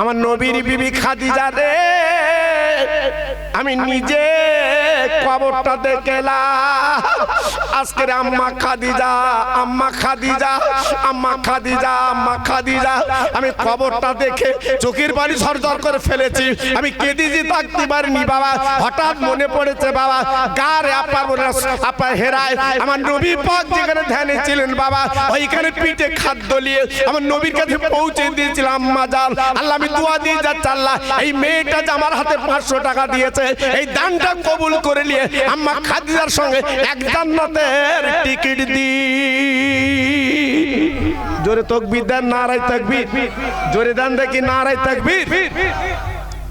আমার নবীর বিবি খাদিজা রে। আমি নিজে কবরটা দেখলাম আজকের আম্মা খাদিজা আম্মা খাদিজা আম্মা খাদিজা আম্মা খাদিজা। আমি কবরটা দেখে চোখের বাড়ি ঝরঝর করে ফেলেছি। আমি কেঁদেছি, থাকতে পারিনি বাবা। হঠাৎ মনে পড়েছে বাবা গারে আপার মনে আপা হেরায়। আমার নবী পাক যেখানে ধ্যানে ছিলেন বাবা, ওইখানে পিঠে খাদ্য নিয়ে আমার নবীর কাছে পৌঁছে দিয়েছিলাম আম্মা জান। আল্লাহ, আমি দোয়া দিয়ে যাচ্ছি, আল্লাহ। এই মেয়েটা যে আমার হাতে পাঁচশো টাকা দিয়েছে এই দানটা কবুল করে নিয়ে আম্মা খাদিজার সঙ্গে এক জান্নাতের টিকিট দি জোরে তকবির দেন নারাই তকবির। জোরে দেন দেখি নারাই তকবির।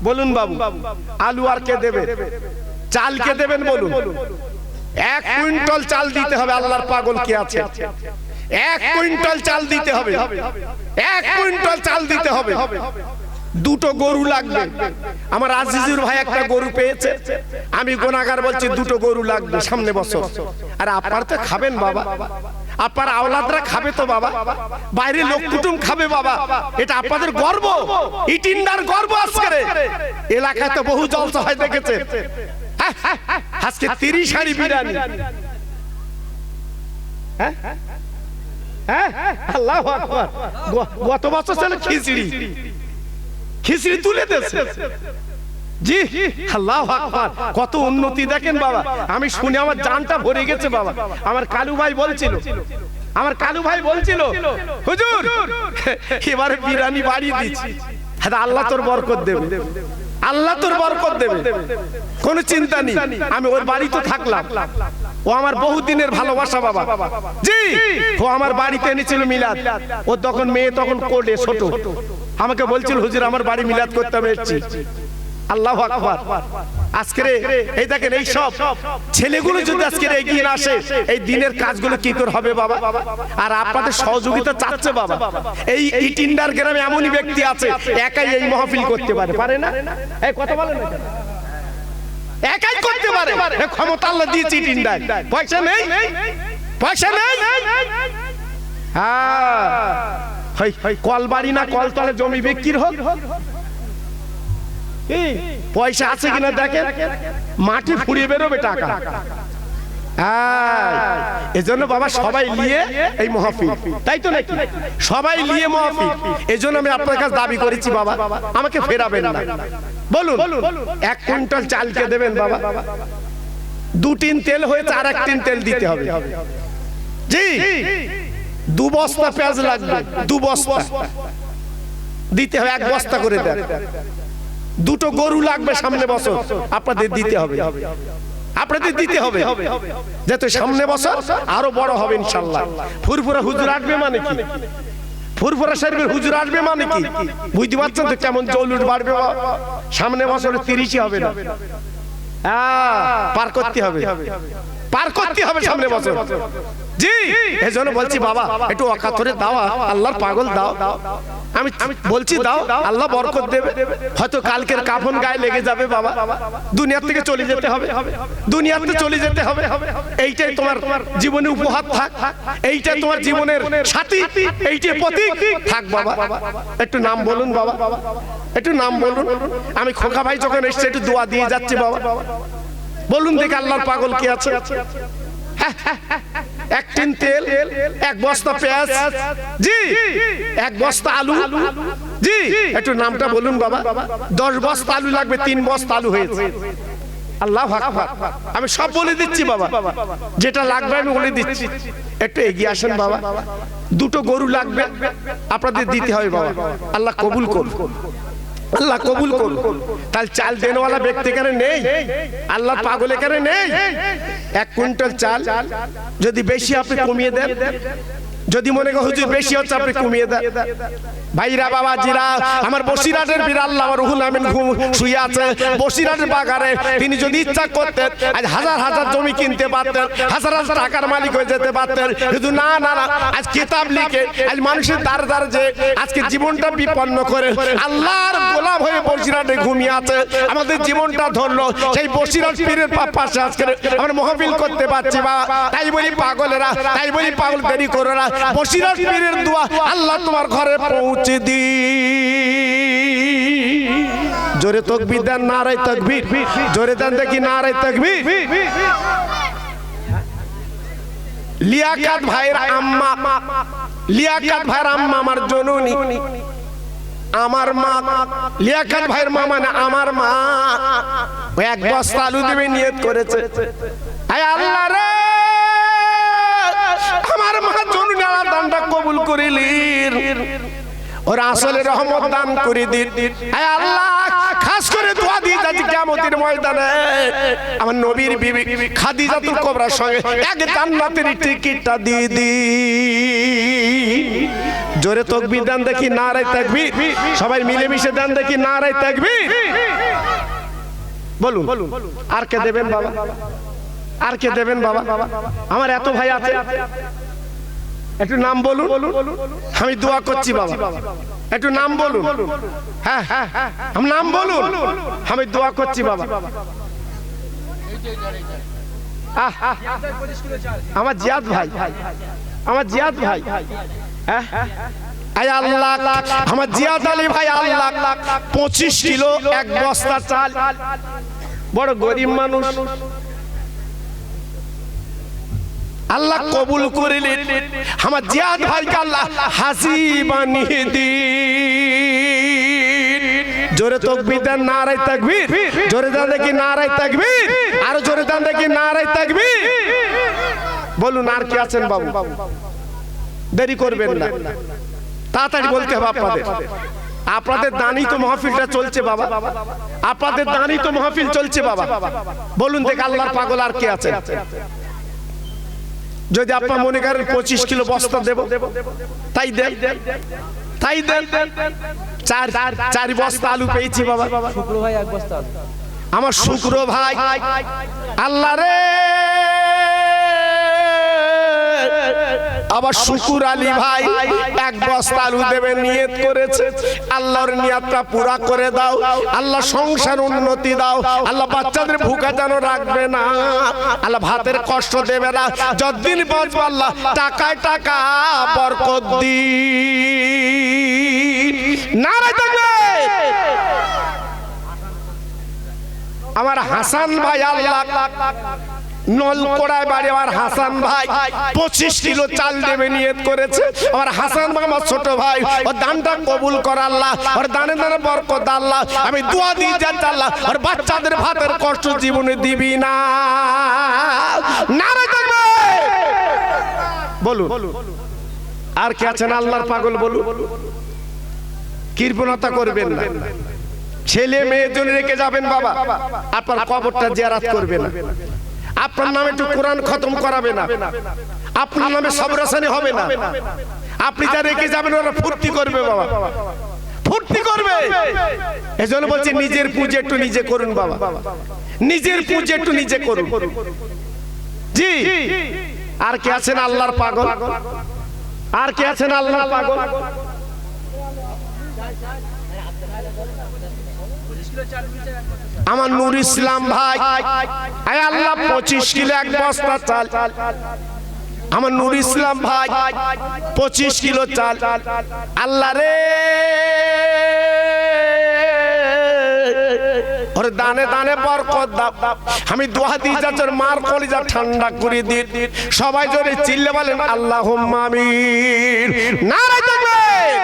বলুন বাবু, আলু আর কে দেবে? চাল কে দেবেন বলুন? এক কুইন্টাল চাল দিতে হবে, আল্লাহর পাগল কি আছে? এক কুইন্টাল চাল দিতে হবে। এক কুইন্টাল চাল দিতে হবে। দুটো গরু লাগবে। আমার আজিজুর ভাই একটা গরু পেয়েছে। আমি গোনাগার বলছি দুটো গরু লাগবে সামনে বছর আর আপনার তো খাবেন বাবা। আপনার আওলাদরা খাবে তো বাবা। বাইরে লোক কুটুম খাবে বাবা। এটা আপনাদের গর্ব। ইটিন্ডার গর্ব আজকে এলাকায় তো বহু জলসা হয় দেখেছে। হ্যাঁ, হ্যাঁ, আজকে তিরিশ হাড়ি বিরিয়ানি। হ্যাঁ? হ্যাঁ? আল্লাহু। গত বছর ছিল খিচড়ি। খিচড়ি তুলে দিয়েছে। জি, আল্লাহ আকবার। কত উন্নতি দেখেন বাবা। আমি শুনে আমার জানটা ভরে গেছে বাবা। আমার কালু ভাই বলছিল, আমার কালু ভাই বলছিল, হুজুর, এবারে বিরানি বাড়ি দিচ্ছি। হ্যাঁ আল্লাহ তোর বরকত দেবে। আল্লাহ তোর বরকত দেবে। কোনো চিন্তা নেই। আমি ওর বাড়িতে থাকলাম। ও আমার বহু দিনের ভালোবাসা বাবা। জি, ও আমার বাড়িতে এনেছিল মিলাদ। ও তখন মেয়ে তখন কোডে ছোট। আমাকে বলছিল, হুজুর, আমার বাড়ি মিলাদ করতে এসেছি। আল্লাহ আকবার। আজকে এই দেখেন এই সব ছেলেগুলো যদি আজকে এগিয়ে না আসে, এই দিনের কাজগুলো কি করে হবে বাবা? আর আপনাদের সহযোগিতা চাচ্ছে বাবা। এই ইটিন্ডার গ্রামে এমনই ব্যক্তি আছে, একাই এই মহফিল করতে পারে। পারে না? এই কথা বলেন একাই করতে পারে। ক্ষমতা আল্লাহ দিয়েছে ইটিন্ডার পয়সা নেই? পয়সা নেই? হ্যাঁ। কল বাড়ি না কল তলে জমি বিক্রির হোক? পয়সা আছে কিনা দেখেন? মাটি ফুরিয়ে বেরোবে টাকা। এজন্য বাবা সবাই নিয়ে এই মহাফিল। তাই তো নাকি? সবাই নিয়ে মহাফিল। এজন্য আমি আপনার কাছে দাবি করেছি বাবা, আমাকে ফেরাবেন না। বলুন, এক কুইন্টাল চালকে দেবেন বাবা? দু টিন তেল হয়েছে আর এক টিন তেল দিতে হবে। জি, দু বস্তা পেঁয়াজ লাগবে, দু বস্তা। দিতে হবে এক বস্তা করে দেন। দুটো গরু লাগবে সামনে বছর। আপনাদের দিতে হবে। আপনাদের দিতে হবে। যাতে সামনে বছর আরও বড় হবে ইনশাল্লাহ। ফুরফুরা হুজুর আসবে মানে কি? ফুরফুরা শরীফের হুজুর আসবে মানে কি? বুঝতে পারছেন তো কেমন জৌলুট বাড়বে সামনে বছরে তিরিশই হবে না। পার করতে হবে। পার করতে হবে সামনে বছর। জি এজন্য বলছি বাবা একটু অকাতরে দাও আল্লাহর পাগল দাও। আমি আমি বলছি দাও, আল্লাহ বরকত দেবে। হয়তো কালকের কাফন গায়ে লেগে যাবে বাবা। দুনিয়ার থেকে চলে যেতে হবে। দুনিয়ার থেকে চলে যেতে হবে। এইটাই তোমার জীবনে উপহার থাক। এইটাই তোমার জীবনের সাথী। এইটাই প্রতীক। থাক বাবা। একটু নাম বলুন বাবা। একটু নাম বলুন। আমি খোকা ভাই যখন এসছে, একটু দোয়া দিয়ে যাচ্ছি বাবা। বলুন দেখি আল্লাহর পাগল কি আছে। এক টিন তেল, এক বস্তা পেঁয়াজ। জি, এক বস্তা আলু। জি, একটু নামটা বলুন বাবা। দশ বস্তা আলু লাগবে, তিন বস্তা আলু হয়েছে। আল্লাহ আমি সব বলে দিচ্ছি বাবা। যেটা লাগবে আমি বলে দিচ্ছি। একটু এগিয়ে আসেন বাবা। দুটো গরু লাগবে। আপনাদের দিতে হবে বাবা। আল্লাহ কবুল করুন। আল্লাহ কবুল করুন। তাহলে চাল দেনওয়ালা ব্যক্তি এখানে নেই। আল্লাহ পাগল এখানে নেই। এক কুইন্টাল চাল যদি বেশি আপনি কমিয়ে দেন যদি মনে করেন হুজুর বেশি হচ্ছে, আপনি কমিয়ে দেন। ভাইরা বাবা জিরা আমার বসিরাটের বিরাল্লাহ আমার রুহুল আমিন ঘুম- শুয়ে আছে। বসিরাটের বাগানে তিনি যদি ইচ্ছা করতেন, আজ হাজার হাজার জমি কিনতে পারতেন, হাজার হাজার টাকার মালিক হয়ে যেতে পারতেন। কিন্তু না না না, আজ কিতাব লিখে, আজ মানুষের দ্বার দ্বার যে আজকে জীবনটা বিপন্ন করে, আল্লাহর গোলাম হয়ে বসিরাটে ঘুমিয়ে আছে। আমাদের জীবনটা ধরলো সেই বসিরাট পীরের পাশে আজকে আমরা মহফিল করতে পারছি, বা তাই বলি পাগলেরা, তাই বলি পাগল দেরি করো না বসিরাট পীরের দোয়া আল্লাহ তোমার ঘরে পৌঁছে দি। জোরে তকবির দেন নারাই তকবির। জোরে দেন দেখি নারাই তকবির। লিয়াকাত ভাইয়ের আম্মা, লিয়াকাত ভাইয়ের আম্মা আমার জননী। আমার মা, লিয়াকাত ভাইয়ের মা মানে আমার মা। ও এক বস্তা আলু দেবে নিয়ত করেছে। আয় আল্লাহ রে আমার মা জননী আমার দানটা কবুল ওর আসলে রহমত দান করে দিন। আল্লাহ, খাস করে দোয়া দিয়ে যাচ্ছি ময়দানে আমার নবীর বিবি সঙ্গে এক জান্নাতের টিকিটটা দিয়ে দি জোরে তকবির দেন দেখি নারাই তাকবীর। সবাই মিলেমিশে দেন দেখি নারাই তাকবীর। বলুন, আর কে দেবেন বাবা? আর কে দেবেন বাবা? আমার এত ভাই আছে। একটু নাম বলুন। আমি দোয়া করছি বাবা। একটু নাম বলুন। হ্যাঁ হ্যাঁ আমি নাম বলুন। আমি দোয়া করছি বাবা। আমার জিয়াদ ভাই। আমার জিয়াদ ভাই। হ্যাঁ আয় আল্লাহ আমার জিয়াদ আলী ভাই, আল্লাহ পঁচিশ কিলো এক বস্তা চাল। বড় গরিব মানুষ। আল্লাহ কবুল করিলেন। আমার জিয়াদ ভাইকে আল্লাহ হাসি বানিয়ে দিন। জোরে তকবির দেন নারাই তাকবীর। জোরে দেন দেখি নারাই তাকবীর। আরও জোরে দেন দেখি নারাই তাকবীর। বলুন আর কি আছেন বাবু? দেরি করবেন না। তাড়াতাড়ি বলতে হবে আপনাদের। আপনাদের দানই তো মাহফিলটা চলছে বাবা। আপনাদের দানি তো মাহফিল চলছে বাবা। বলুন দেখ আল্লাহর পাগল আর কি আছে যদি আপনার মনে করেন পঁচিশ কিলো বস্তা দেব। তাই দেন। তাই দেন। চার চার বস্তা আলু পেয়েছি বাবা। শুক্র ভাই এক বস্তা আমার শুক্র ভাই। আল্লাহ রে। আবার শুকুর আলী ভাই এক বস্তা আলু দেবে নিয়ত করেছে। আল্লাহর নিয়াতটা পুরা করে দাও। আল্লাহ সংসার উন্নতি দাও। আল্লাহ বাচ্চাদের ভুকা যেন রাখবে না। আল্লাহ ভাতের কষ্ট দেবে না। যতদিন বাঁচবো আল্লাহ টাকায় টাকা বরকত দি নারায় আমার হাসান ভাই আল্লাহ নলকোড়ায় বাড়ি আমার হাসান ভাই। পঁচিশ কিলো চাল দেবে নিয়ত করেছে। আমার হাসান ভাই আমার ছোট ভাই ওর দানটা কবুল কর আল্লাহ। ওর দানে দানে বরকত আল্লাহ। আমি দোয়া দিয়ে যাচ্ছি আল্লাহ। ওর বাচ্চাদের ভাতের কষ্ট জীবনে দিবি না। বলুন। আর কে আছেন? আল্লাহর পাগল বলুন। কৃপণতা করবেন না। ছেলে মেয়ের জন্য রেখে যাবেন বাবা। আপনার কবরটা জিয়ারাত করবে না। আপনার নামে একটু কোরআন খতম করাবে না। আপনার নামে সবরাসানি হবে না। আপনি যা রেখে যাবেন ওরা ফুর্তি করবে বাবা। ফুর্তি করবে। এজন্য বলছি নিজের পুজো একটু নিজে করুন বাবা। নিজের পুজো একটু নিজে করুন। জি। আর কে আছেন আল্লাহর পাগল? আর কে আছেন আল্লাহর পাগল? আমার নূর ইসলাম ভাই। আয় আল্লাহ, পঁচিশ কিলো এক বস্তা চাল। আমার নূর ইসলাম ভাই, পঁচিশ কিলো চাল। আল্লাহ রে। ওরে দানে দানে বরকত দাও। আমি দোয়া দিয়ে যাচ্ছি মার কলিজা ঠান্ডা করে দিন সবাই জোরে চিল্লে বলেন আল্লাহ আমিন। নারায় তাকবীর।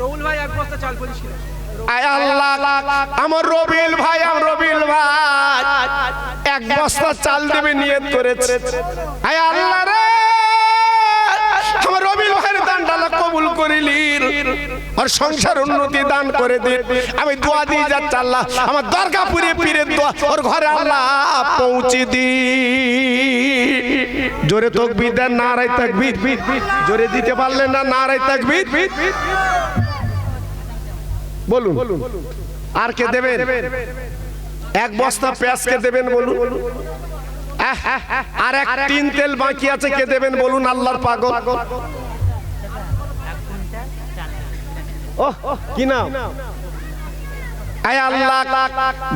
রউল ভাই, এক বস্তা চাল, পঁচিশ কিলো। আমার রবিল ভাই এক চাল আয় আল্লাহ রবিল ভাইয়ের দানটা কবুল সংসার উন্নতি দান করে দিন আমি দোয়া দিয়ে যাচ্ছি আল্লাহ। আমার দরগাপুরে পীরের দোয়া। ওর ঘরে আল্লাহ পৌঁছে দি। জোরে তকবির দেন নারাই তাকবীর। জোরে দিতে পারলেন না নারাই তাকবীর। বলুন। আর কে দেবেন? এক বস্তা পেঁয়াজ কে দেবেন বলুন? আর এক তিন তেল বাকি আছে কে দেবেন বলুন আল্লাহর পাগল? ওহ, কি নাম?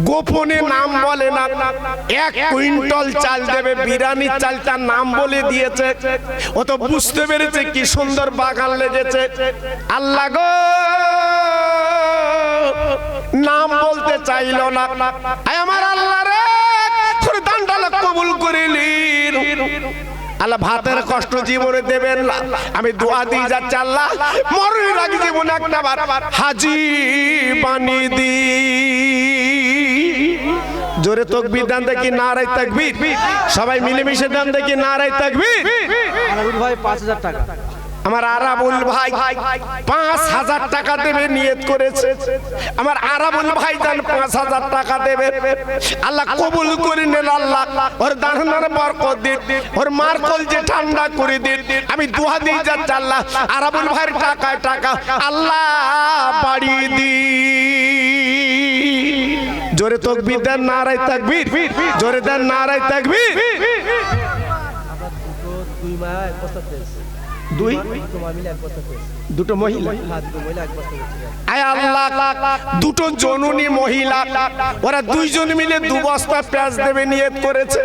গোপনে নাম বলে না। এক কুইন্টাল চাল দেবে বিরানি চালটার নাম বলে দিয়েছে। ও তো বুঝতে পেরেছে কি সুন্দর বাগান লেগেছে। আল্লাহ গো! নাম বলতে চাইলো না। আমার আল্লাহ রে দানটা কবুল করিলি আল্লাহ ভাতের কষ্ট জীবনে দেবেন না। আমি দোয়া দিয়ে যাচ্ছি আল্লাহ, মরণের আগে জীবনে একটা বার হাজি বানিয়ে দি জোরে তকবির দান দেখি নারাই তাকবীর। সবাই মিলেমিশে দান দেখি নারাই তাকবীর। ভাই, পাঁচ হাজার টাকা। আমার আরাবুল ভাই পাঁচ হাজার টাকা দেবে, নিয়ত করেছে। আমার আরাবুল ভাই জান পাঁচ হাজার টাকা দেবে। আল্লাহ কবুল করে নেন আল্লাহ। ওর দানার বরকত দিন, ওর মার কল যে ঠান্ডা করে দিন। আমি দুহা দিয়ে যাচ্ছি আল্লাহ। আরাবুল ভাইয়ের টাকায় টাকা আল্লাহ বাড়িয়ে দি জোরে তকবির দেন নারাই তাকবীর। জোরে দেন নারাই তাকবীর। দুই দুই? দুটো মহিলা? দুটো মহিলা। ওরা দুইজন মিলে দু বস্তা পেঁয়াজ দেবে নিয়ে করেছে।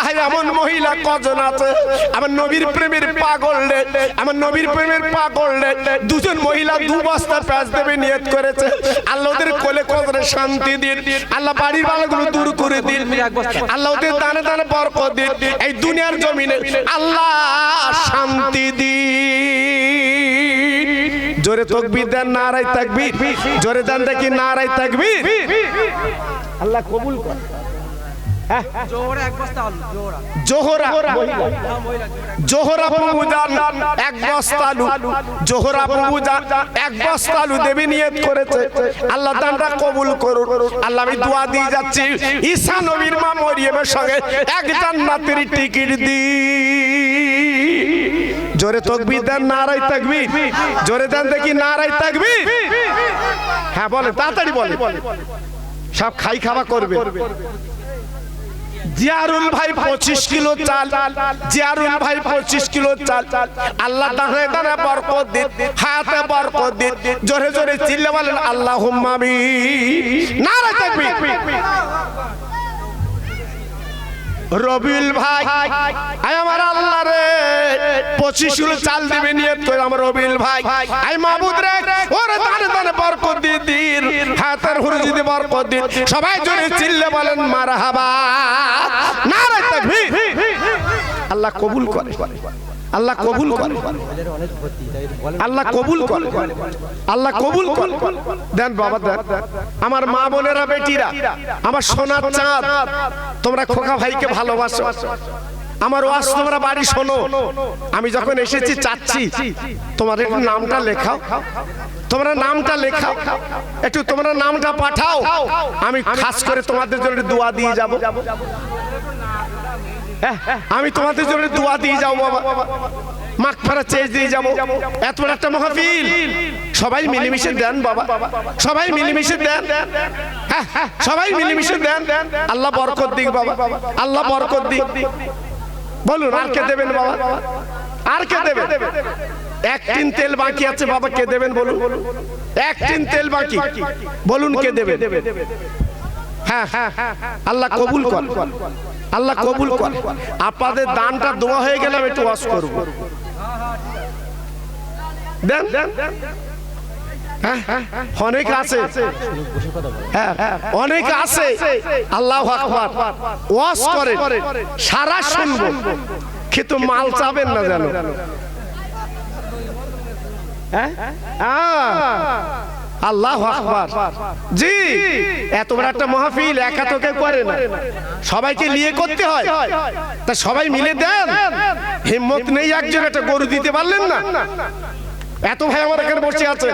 আয় এমন মহিলা কজন আছে? আমার নবীর প্রেমের পাগল রে। আমার নবীর প্রেমের পাগল রে। দুজন মহিলা দু বস্তা পেঁয়াজ দেবে, নিয়ত করেছে। আল্লাহ ওদের কোলে কোলে শান্তি দিন। আল্লাহ বাড়ির বালাগুলো দূর করে দিন। আল্লাহ ওদের দানে দানে বরকত দিন। এই দুনিয়ার জমিনে আল্লাহ শান্তি দিন। জোরে তকবীর দেন নারাই তাকবীর। জোরে দেন দেখি নারাই তাকবীর। আল্লাহ কবুল কর। এক বস্তা এক আলু দেবী আল্লাহ কবুল করুন। আল্লাহ, আমি দোয়া যাচ্ছি। সঙ্গে টিকিট দি জোরে তকবীর দেন নারাই তাকবীর। জোরে দেন দেখি নারাই তাকবীর। হ্যাঁ বলে তাড়াতাড়ি বলে সব খাই খাওয়া করবে। জিয়ারুল ভাই পঁচিশ কিলো চাল। জিয়ারুল ভাই পঁচিশ কিলো চাল। আল্লাহ দানে দানে। বরকত দিন। হাতে বরকত দিন। জোরে জোরে চিল্লে বলেন আল্লাহ হুম্মামি নারা থাকবি রবিউল ভাই, আয় আমার আল্লাহ রে। পঁচিশ কিলো চাল দিবে, নিয়ত করে আমার রবিল ভাই। আয় মাহবুদ রে, ওরে দানে দানে বরকত দিয়ে দিন। হাতের হুরু যদি বরকত দিন। সবাই জোরে চিল্লে বলেন, মারহাবা। নারে তাকবীর। আল্লাহ কবুল করে। আল্লাহ কবুল করে। আল্লাহ কবুল করে। আল্লাহ কবুল করে। দেন বাবা দেন। আমার মা বোনেরা বেটিরা আমার সোনার চাঁদ তোমরা খোকা ভাইকে ভালোবাসো। আমার ওয়াজ তোমরা বাড়ি শোনো। আমি যখন এসেছি চাচ্ছি তোমার একটু নামটা লেখাও। তোমরা নামটা লেখাও। একটু তোমরা নামটা পাঠাও। আমি খাস করে তোমাদের জন্য দোয়া দিয়ে যাব। আমি তোমাদের জন্য দোয়া দিয়ে যাব বাবা। মাখ দিয়ে যাব। এত একটা সবাই মিলেমিশে দেন বাবা। সবাই মিলেমিশে দেন। হ্যাঁ, হ্যাঁ, সবাই মিলেমিশে দেন। আল্লাহ বরকত দিক বাবা। আল্লাহ বরকত দিক। বলুন আর কে দেবেন বাবা? আর কে দেবেন? এক টিন তেল বাকি আছে বাবা। কে দেবেন বলুন? এক টিন তেল বাকি। বলুন কে দেবেন? হ্যাঁ হ্যাঁ আল্লাহ কবুল কর। আল্লাহ কবুল কর। আপনাদের দানটা দোয়া হয়ে গেলে আমি একটু ওয়াশ করব। দেন। হ্যাঁ, হ্যাঁ, অনেক আছে। হ্যাঁ, অনেক আছে। আল্লাহ আকবার। ওয়াশ করে। সারা শুনব। কিন্তু মাল চাবেন না জানো হ্যাঁ। আল্লাহ আকবার। জি এত বড় একটা মাহফিল একা তো কেউ করে না। সবাইকে নিয়ে করতে হয়। তা সবাই মিলে দেন। হিম্মত নেই একজন একটা গরু দিতে পারলেন না। এত ভাই আমার এখানে বসে আছে।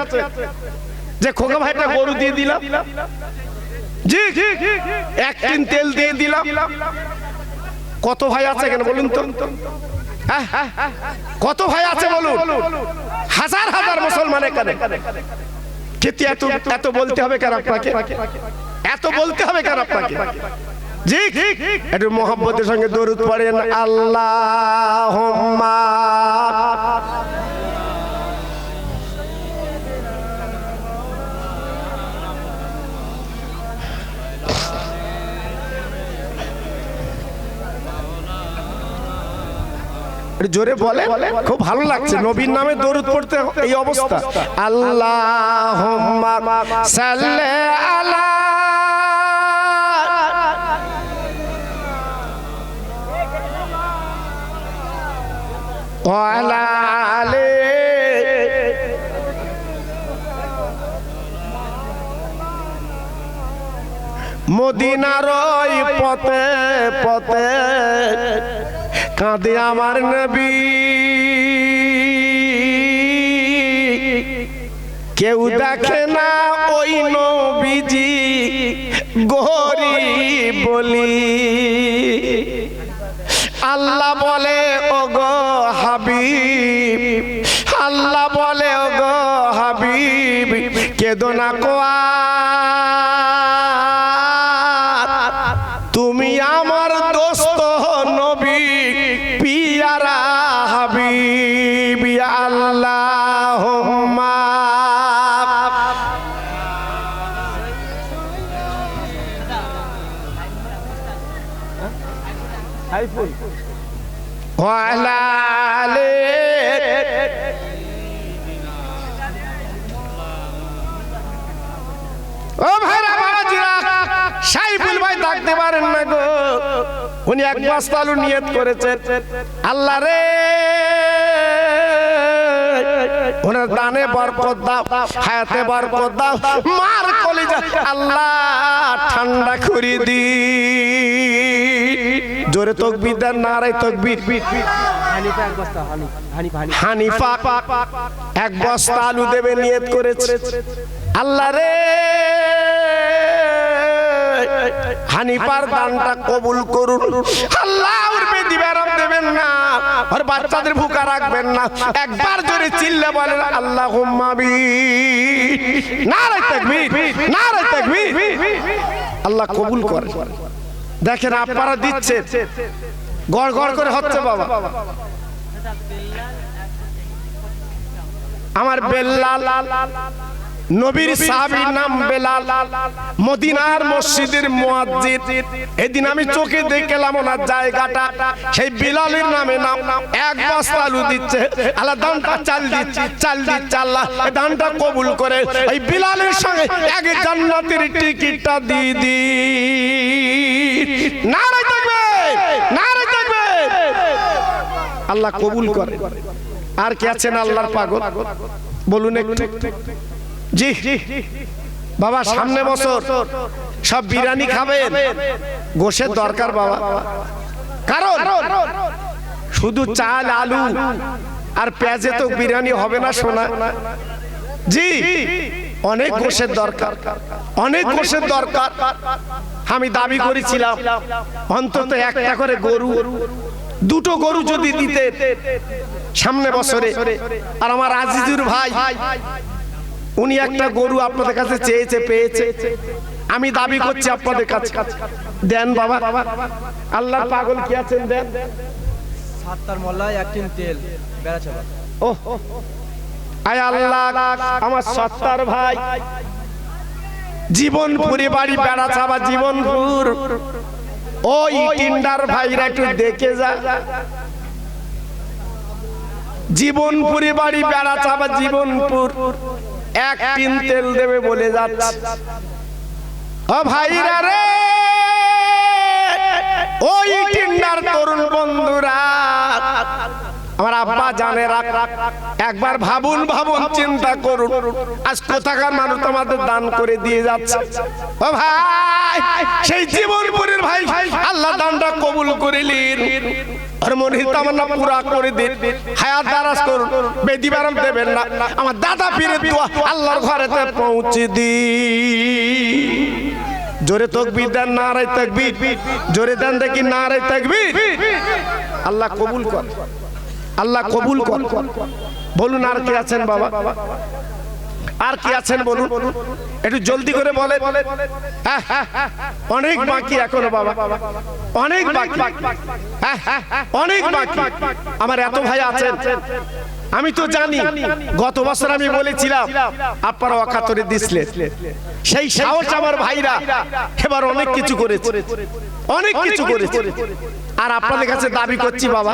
যে খোকা ভাইটা গরু দিয়ে দিলাম। জি এক টিন তেল দিয়ে দিলাম। কত ভাই আছে এখানে বলুন তো? হ্যাঁ, হ্যাঁ, হ্যাঁ। কত ভাই আছে বলুন? হাজার হাজার মুসলমান এখানে। কিন্তু এত এত বলতে হবে কেন আপনাকে? এত বলতে হবে কেন আপনাকে? জি একটু মোহাম্মদের সঙ্গে দরুদ পড়েন। আল্লাহ জোরে বলে খুব ভালো লাগছে। নবীর নামে দরুদ পড়তে এই অবস্থা। আল্লাহ মদিনার পথে পথে কাঁদে আমার নবী। কেউ দেখে না ওই নবীজি গরি বলি। আল্লাহ বলে ও গো হাবিব, আল্লাহ বলে ও গো হাবিব, কেদো না কোয়া তুমি আমার দোস্ত নবী ও ভাই ডাকতে পারেন না গো। উনি এক বস্তা আলু নিয়ত করেছেন। আল্লাহ রে। ওনার দানে বরকত দাও, হায়াতে বরকত দাও। মার কলিজা আল্লাহ ঠান্ডা করে দি জোরে তকবির দেন নারাই তকবির। হানিফা এক বস্তা হানি হানিফা হানিফা। এক বস্তা আলু দেবে নিয়ত করেছে। আল্লাহ রে! হানিফার দানটা কবুল করুন। আল্লাহ ওর বেদি বেরাম দেবেন না। আর বাচ্চাদের ভুকা রাখবেন না। একবার জোরে চিল্লে বলেন আল্লাহ হুম্মাবি নারাই তাকবীর নারাই তাকবীর। আল্লাহ কবুল করে দেখেন আপনারা দিচ্ছেন। গড় গড় করে হচ্ছে বাবা। আমার বেল্লাল। নবীর সাহাবীর নাম বেলাল। মদিনার মসজিদের মুয়াজ্জিন। এদিন আমি চোখে দেখলাম ওনার জায়গাটা। সেই বিলালের নামে নাম। এক বস্তা আলু দিচ্ছে আল্লাহ দানটা চাল দিচ্ছে চাল দিচ্ছে আল্লাহ। দানটা কবুল করে এই বিলালের সঙ্গে এক জান্নাতের টিকিটটা দিয়ে দি নারাই থাকবে নারাই থাকবে আল্লাহ কবুল করে। আর কে আছেন আল্লাহর পাগল? বলুন একটু। জি। বাবা, সামনে বছর সব বিরিয়ানি খাবেন? গোশের দরকার বাবা। কারণ, শুধু চাল, আলু আর পেঁয়াজে তো বিরিয়ানি হবে না শোনা জি, অনেক গোশের দরকার। অনেক গোশের দরকার। আমি দাবি করেছিলাম, অন্তত একটা করে গরু, দুটো গরু যদি দিতে সামনে বছরে। আর আমার আজিজুর ভাই উনি একটা গরু আপনাদের কাছে চেয়েছে পেয়েছে। আমি দাবি করছি আপনাদের কাছে। দেন বাবা। আল্লাহ পাগল কি আছেন দেন। সাতটার মল্লায় এক টিন তেল বেড়া চাপা ও আয় আল্লাহ আমার সত্তার ভাই। জীবন জীবনপুরে বাড়ি বেড়া চাবা জীবনপুর ওই টিন্ডার ভাইরা একটু দেখে যা। জীবন জীবনপুরে বাড়ি বেড়া চাবা জীবনপুর এক টিন তেল দেবে বলে যাচ্ছে। ও ভাইরা রে! ওই টিন্ডার তরুণ বন্ধুরা, আমার আব্বা জানে রাখ একবার ভাবুন ভাবুন, চিন্তা করুন। আজ কোথাকার মানুষ আমাদের দান করে দিয়ে যাচ্ছে। ও ভাই, সেই জীবনপুরের ভাই, আল্লাহ দানটা কবুল করিলেন আর মনির তামান্না পুরা করে দিন হায়াত দারাজ করুন বেদি বারাম দেবেন না। আমার দাদা পীরের দোয়া আল্লাহর ঘরেতে পৌঁছে দি জোরে তকবীর দেন নারাই তাকবীর। জোরে দেন দেখি নারাই তাকবীর। আল্লাহ কবুল কর। আল্লাহ কবুল কর। বলুন আর কি আছেন বাবা? আর কি আছেন বলুন? একটু জলদি করে বলে অনেক বাকি এখনও বাবা। অনেক বাকি। হ্যাঁ, অনেক বাকি। আমার এত ভাই আছেন। আমি তো জানি গত বছর আমি বলেছিলাম আপনারা অকাতরে দিসলে। সেই সাহস আমার ভাইরা এবার অনেক কিছু করেছে। অনেক কিছু করেছে। আর আপনাদের কাছে দাবি করছি বাবা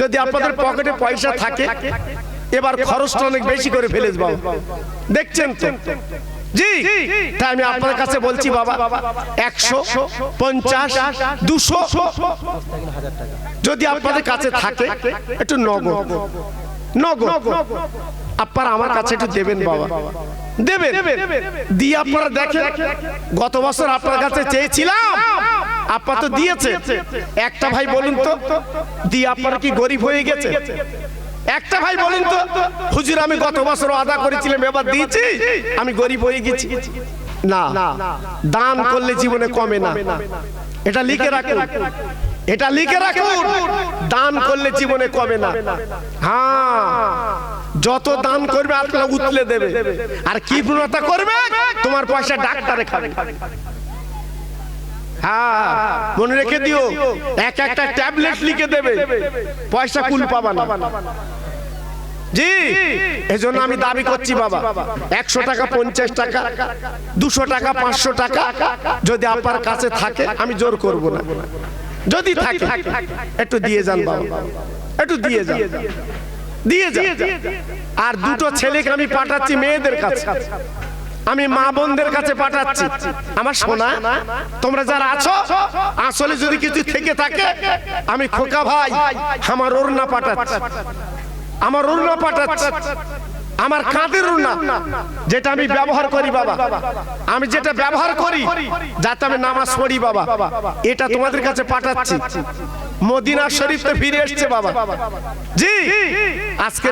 যদি আপনাদের পকেটে পয়সা থাকে এবার খরচটা অনেক বেশি করে ফেলেছ বাবা। দেখছেন তো? জি। তাই আমি আপনার কাছে বলছি বাবা একশো পঞ্চাশ দুশো। যদি আপনাদের কাছে থাকে একটু নগদ। নগদ। আপনারা আমার কাছে একটু দেবেন বাবা। দেবেন দিয়ে আপনারা দেখেন গত বছর আপনার কাছে চেয়েছিলাম। আপা তো দিয়েছে একটা ভাই বলুন তো দিয়ে আপনারা কি গরিব হয়ে গেছে একটা ভাই বলেন তো হুজুর আমি গত বছর আদা করেছিলাম এবার দিয়েছি? আমি গরিব হয়ে গেছি। না দান করলে জীবনে কমে না। এটা লিখে রাখুন। এটা লিখে রাখুন। দান করলে জীবনে কমে না। হ্যাঁ। যত দান করবে আপনারা উতলে দেবে। আর কৃপণতা করবে? তোমার পয়সা ডাক্তারে খাবে। হ্যাঁ। মনে রেখে দিও। এক একটা ট্যাবলেট লিখে দেবে। পয়সা কুল পাবা না। জি এজন্য আমি দাবি করছি বাবা একশো টাকা পঞ্চাশ টাকা দুশো টাকা পাঁচশো টাকা যদি আপনার কাছে থাকে আমি জোর করব না। যদি থাকে একটু দিয়ে যান বাবা একটু দিয়ে যান দিয়ে যান। আর দুটো ছেলেকে আমি পাঠাচ্ছি মেয়েদের কাছে। আমি মা বোনদের কাছে পাঠাচ্ছি। আমার সোনা তোমরা যারা আছো আসলে যদি কিছু থেকে থাকে আমি খোকা ভাই আমার ওরনা পাঠাচ্ছি। আমার রুনা পাঠাচ্ছে। আমার কাঁধের রুনা যেটা আমি ব্যবহার করি, বাবা। আমি যেটা ব্যবহার করি, যাতে আমি নামাজ পড়ি, বাবা। এটা তোমাদের কাছে পাঠাচ্ছি। মদিনা শরীফ তো ফিরে এসছে, বাবা। জি আজকে